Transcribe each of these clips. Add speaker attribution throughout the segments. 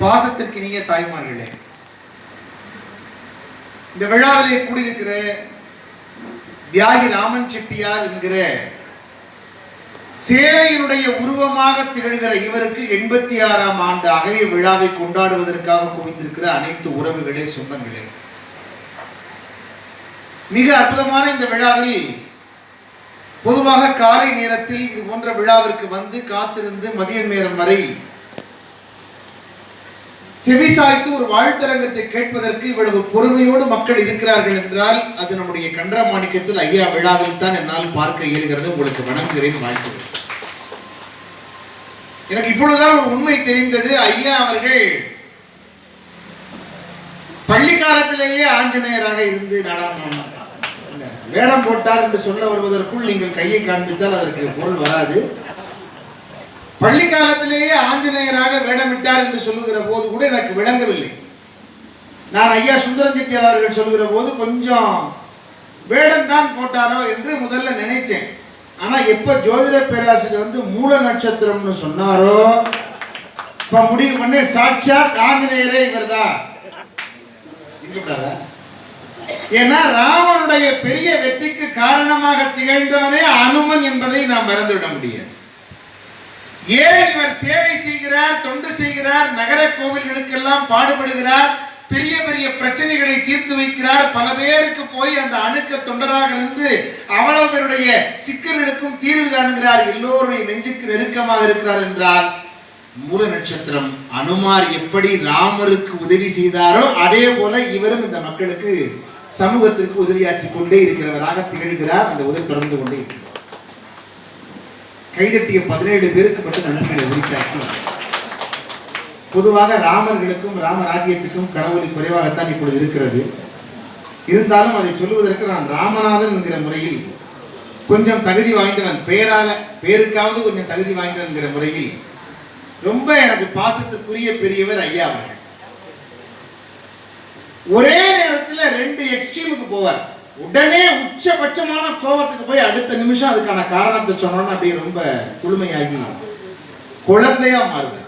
Speaker 1: பாசத்திற்கினிய தாய்மார்களே இந்த விழாவிலே கூடியிருக்கிற தியாகி ராமன் செட்டியார் என்கிற சேவையினுடைய உருவமாக திகழ்கிற இவருக்கு எண்பத்தி ஆறாம் ஆண்டு அகவை விழாவை கொண்டாடுவதற்காக குவித்திருக்கிற அனைத்து உறவுகளே சொந்தங்களே. மிக அற்புதமான இந்த விழாவில் பொதுவாக காலை நேரத்தில் இது போன்ற விழாவிற்கு வந்து காத்திருந்து மதிய நேரம் வரை செவிசாய்த்து ஒரு வாழ்த்தரங்கத்தை கேட்பதற்கு இவ்வளவு பொறுமையோடு மக்கள் இருக்கிறார்கள் என்றால் அது நம்முடைய கன்றமாணிக்கத்தில் ஐயா விழாவில் தான் என்னால் பார்க்க இயலுகிறது. உங்களுக்கு வணங்குகிறேன் வாழ்த்துகிறேன் எனக்கு இப்பொழுதுதான் ஒரு உண்மை தெரிந்தது. ஐயா அவர்கள் பள்ளி காலத்திலேயே ஆஞ்சநேயராக இருந்து நாடாளுமன்றம் வேடம் போட்டார் என்று சொல்ல வருவதற்குள் நீங்கள் கையை காண்பித்தால் அதற்கு பொருள் வராது. பள்ளி காலத்திலேயே ஆஞ்சநேயராக வேடமிட்டார் என்று சொல்லுகிற போது கூட எனக்கு விளங்கவில்லை. நான் ஐயா சுந்தரம் செட்டியார் அவர்கள் சொல்லுகிற போது கொஞ்சம் வேடம் தான் போட்டாரோ என்று முதல்ல நினைச்சேன் ஆனா எப்ப ஜோதிட பேராசிரியர் வந்து மூல நட்சத்திரம்னு சொன்னாரோ இப்ப முடிவு பண்ணி சாட்சாத் ஆஞ்சநேயரே இவர் தான். ஏன்னா ராமனுடைய பெரிய வெற்றிக்கு காரணமாக திகழ்ந்தவனே அனுமன் என்பதை நாம் மறந்துவிட முடியாது. ஏன் இவர் சேவை செய்கிறார் தொண்டு செய்கிறார் நகர கோவில்களுக்கெல்லாம் பாடுபடுகிறார் பெரிய பெரிய பிரச்சனைகளை தீர்த்து வைக்கிறார். பல பேருக்கு போய் அந்த அணுக்க தொண்டராக இருந்து அவ்வளவு பேருடைய சிக்கல்களுக்கும் தீர்வு காணுகிறார். எல்லோருடைய நெஞ்சுக்கு நெருக்கமாக இருக்கிறார் என்றால் மூல நட்சத்திரம் அனுமார் எப்படி ராமருக்கு உதவி செய்தாரோ அதே போல இவரும் இந்த மக்களுக்கு சமூகத்திற்கு உதவியாற்றி கொண்டே இருக்கிறவராக திகழ்கிறார். அந்த உதவி தொடர்ந்து கொண்டே இருக்கிறார் கைதட்டிய பதினேழு பேருக்கு மட்டும் நன்றிகளை உரித்தாக்கி பொதுவாக ராமர்களுக்கும் ராமராஜ்யத்துக்கும் கரவொலி குறைவாகத்தான் இப்பொழுது இருக்கிறது. இருந்தாலும் அதை சொல்லுவதற்கு நான் ராமநாதன் என்கிற முறையில் கொஞ்சம் தகுதி வாய்ந்தவன் பேரால பேருக்காவது கொஞ்சம் தகுதி வாய்ந்தவன் என்கிற முறையில் ரொம்ப எனக்கு பாசத்துக்குரிய பெரியவர் ஐயா அவர்கள். ஒரே நேரத்தில் ரெண்டு எக்ஸ்ட்ரீமுக்கு போவார். உடனே உச்சபட்சமான கோபத்துக்கு போய் அடுத்த நிமிஷம் அதுக்கான காரணத்தை சொன்னோம்னு அப்படியே ரொம்ப குளுமையாகி குழந்தையா மாறுது.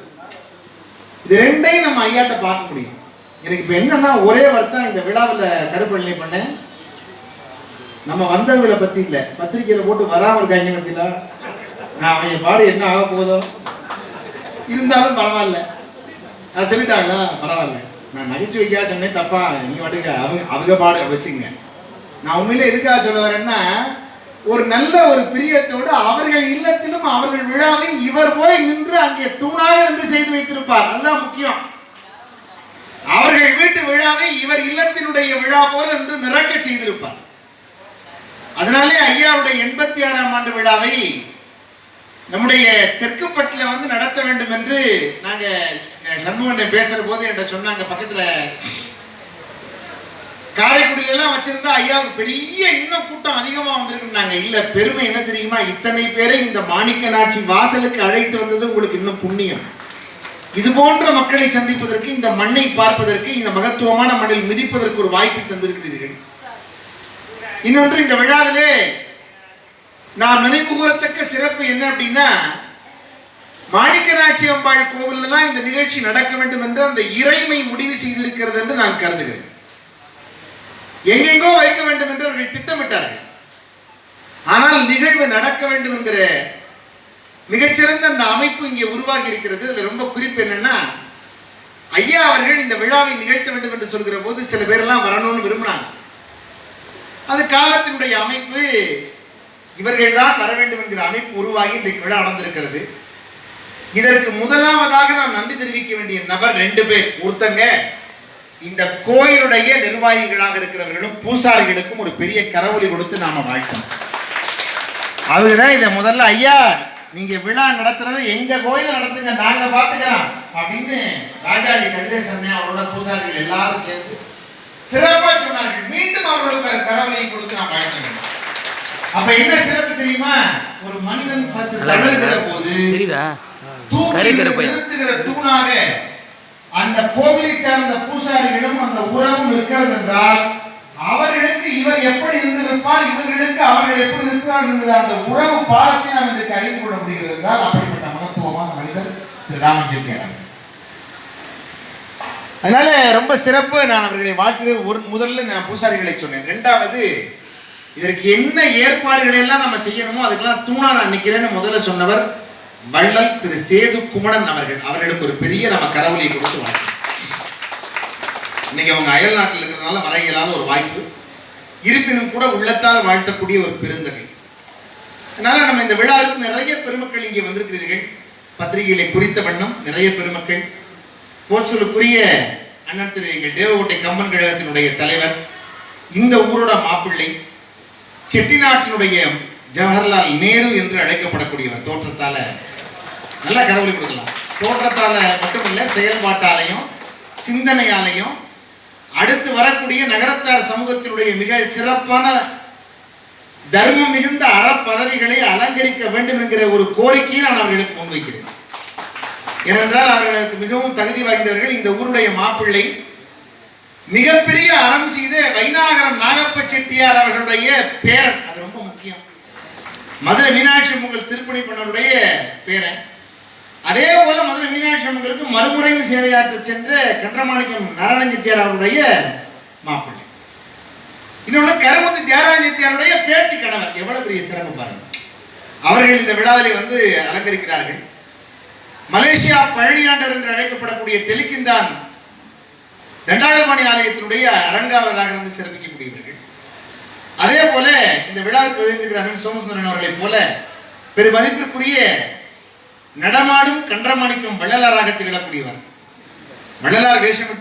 Speaker 1: இது ரெண்டையும் நம்ம ஐயாட்ட பார்க்க முடியும். எனக்கு இப்ப என்னன்னா ஒரே வருத்தம் இந்த விழாவில் கருப்பள்ளி பண்ணேன். நம்ம வந்தவர்களை பத்தி இல்லை. பத்திரிக்கையில போட்டு வராம இருக்காங்க பத்தில. நான் அவங்க பாடு என்ன ஆக போகுதோ? இருந்தாலும் பரவாயில்ல. அது சொல்லிட்டாங்களா? பரவாயில்ல. நான் நகைச்சுவைக்காக சொன்னேன் தப்பா. நீங்க பாட்டுக்கு அவங்க அவங்க பாடு வச்சுங்க நான் உண்மையிலே எதுக்காக சொல்ல வரேன்னா ஒரு நல்ல ஒரு பிரியத்தோடு அவர்கள் இல்லத்திலும் அவர்கள் விழாவை இவர் போய் நின்று அங்கே தூணாக நின்று செய்து வைத்திருப்பார். அதுதான் முக்கியம். அவர்கள் வீட்டு விழாவை இவர் இல்லத்தினுடைய விழா போல என்று நிறக்க செய்திருப்பார். அதனாலே ஐயாவுடைய எண்பத்தி ஆறாம் ஆண்டு விழாவை நம்முடைய தெற்குப்பட்டில் வந்து நடத்த வேண்டும் என்று நாங்க சண்முகனை பேசுற போது என்கிட்ட சொன்னாங்க. பக்கத்துல காரைக்குடியில எல்லாம் வச்சிருந்தா ஐயாவுக்கு பெரிய இன்னும் கூட்டம் அதிகமாக வந்திருக்குன்னாங்க இல்லை. பெருமை என்ன தெரியுமா? இத்தனை பேரை இந்த மாணிக்க நாச்சி வாசலுக்கு அழைத்து வந்தது உங்களுக்கு இன்னும் புண்ணியம். இது போன்ற மக்களை சந்திப்பதற்கு இந்த மண்ணை பார்ப்பதற்கு இந்த மகத்துவமான மண்ணில் மிதிப்பதற்கு ஒரு வாய்ப்பை தந்திருக்கிறீர்கள். இன்னொன்று இந்த விழாவிலே நாம் நினைவு கூறத்தக்க சிறப்பு என்ன அப்படின்னா மாணிக்கராட்சி அம்பாள் கோவில்ல தான் இந்த நிகழ்ச்சி நடக்க வேண்டும் என்று அந்த இறைமை முடிவு செய்திருக்கிறது என்று நான் கருதுகிறேன். எங்கெங்கோ வைக்க வேண்டும் என்று அவர்கள் திட்டமிட்டார்கள். ஆனால் நிகழ்வு நடக்க வேண்டும் என்கிற மிகச்சிறந்த அந்த அமைப்பு இங்கே உருவாகி இருக்கிறது. அதில் ரொம்ப குறிப்பு என்னன்னா ஐயா அவர்கள் இந்த விழாவை நிகழ்த்த வேண்டும் என்று சொல்கிற போது சில பேரெல்லாம் வரணும்னு விரும்பினாங்க. அது காலத்தினுடைய அமைப்பு. இவர்கள் தான் வர வேண்டும் என்கிற அமைப்பு உருவாகி இன்றைக்கு விழா நடந்திருக்கிறது. இதற்கு முதலாவதாக நான் நன்றி தெரிவிக்க வேண்டிய நபர் ரெண்டு பேர். ஒருத்தங்க இந்த கோயிலுடைய நிர்வாகிகளாக இருக்கிறவர்களும் பூசாரிகளுக்கும் ஒரு பெரிய கரவொலி கொடுத்து நாம வாழ்த்தோம் அவங்க தான் இதை முதல்ல ஐயா நீங்க விழா நடத்துறது எங்க கோயில நடத்துங்க நாங்க பாத்துக்கிறோம் அப்படின்னு ராஜாடி கதிரேசன் அவரோட பூசாரிகள் எல்லாரும் சேர்ந்து சிறப்பா சொன்னார்கள். மீண்டும் அவர்களுக்கு கரவொலியை கொடுத்து நான் வாழ்த்துகிறேன் அப்ப என்ன சிறப்பு தெரியுமா? ஒரு மனிதன் தளர்கிற
Speaker 2: இருக்கா?
Speaker 1: போது தூணாக அந்த கோவிலை சார்ந்த பூசாரிகளும் அந்த உறவும் இருக்கிறது என்றால் அவர்களுக்கு இவர் எப்படி இருந்திருப்பார் இவர்களுக்கு அவர்கள் எப்படி இருக்கிறார் என்கிற அந்த உறவு பாடத்தை நாம் இன்றைக்கு அறிந்து கொள்ள முடிகிறது என்றால் அப்படிப்பட்ட மகத்துவமான மனிதர் திரு ராமன் அதனால ரொம்ப சிறப்பு நான் அவர்களை வாழ்த்துகிறேன் ஒரு முதல்ல நான் பூசாரிகளை சொன்னேன். ரெண்டாவது இதற்கு என்ன ஏற்பாடுகளை எல்லாம் நம்ம செய்யணுமோ அதுக்கெல்லாம் தூணா நான் நிற்கிறேன்னு முதல்ல சொன்னவர் வள்ளல் திரு சேது குமணன் அவர்கள் அவர்களுக்கு ஒரு பெரிய நம்ம கரவொலியை கொடுத்து வாழ்க்கை இன்னைக்கு அவங்க அயல் நாட்டில் இருக்கிறதுனால வர இயலாத ஒரு வாய்ப்பு. இருப்பினும் கூட உள்ளத்தால் வாழ்த்தக்கூடிய ஒரு பெருந்தகை. அதனால நம்ம இந்த விழாவிற்கு நிறைய பெருமக்கள் இங்கே வந்திருக்கிறீர்கள். பத்திரிகையிலே குறித்த வண்ணம் நிறைய பெருமக்கள். போச்சூருக்குரிய அண்ணன் திரு எங்கள் தேவகோட்டை கம்பன் கழகத்தினுடைய தலைவர் இந்த ஊரோட மாப்பிள்ளை செட்டிநாட்டினுடைய ஜவஹர்லால் நேரு என்று அழைக்கப்படக்கூடியவர் தோற்றத்தால நல்ல கடவுளை கொடுக்கலாம். தோற்றத்தால் மட்டுமில்லை செயல்பாட்டாலையும் சிந்தனையாலையும் அடுத்து வரக்கூடிய நகரத்தார் சமூகத்தினுடைய மிக சிறப்பான தர்மம் மிகுந்த அறப்பதவிகளை அலங்கரிக்க வேண்டும் என்கிற ஒரு கோரிக்கையை நான் அவர்களுக்கு முன்வைக்கிறேன் ஏனென்றால் அவர்களுக்கு மிகவும் தகுதி வாய்ந்தவர்கள் இந்த ஊருடைய மாப்பிள்ளை. மிகப்பெரிய அறம் செய்த வைநாகரம் நாகப்ப செட்டியார் அவர்களுடைய பேரன். அது ரொம்ப முக்கியம். மதுரை மீனாட்சி உங்கள் திருப்பணி பண்ணருடைய பேரன். அதே போல மதுரை மீனாட்சி அம்மங்களுக்கு மறுமுறையும் சேவையாற்ற சென்ற கன்றமாணிக்கம் நாராயண அவருடைய மாப்பிள்ளை. இன்னொன்று கருமுத்து தியாகராஜ பேத்தி கணவர். எவ்வளவு பெரிய சிறப்பு பாருங்க. அவர்கள் இந்த விழாவிலே வந்து அலங்கரிக்கிறார்கள். மலேசியா பழனியாண்டவர் என்று அழைக்கப்படக்கூடிய தெலுக்கிந்தான் தண்டாயுதபாணி ஆலயத்தினுடைய அரங்காவலராக இருந்து சிறப்பிக்கக்கூடியவர்கள். அதே போல இந்த விழாவில் வருகின்றிருக்கிறார்கள் சோமசுந்தரன் அவர்களைப் போல பெருமதிப்பிற்குரிய நடமாடும் கன்றமாணிக்கும் வள்ளலாராக திகழக்கூடியவர். வள்ளலார் வேஷமிட்டு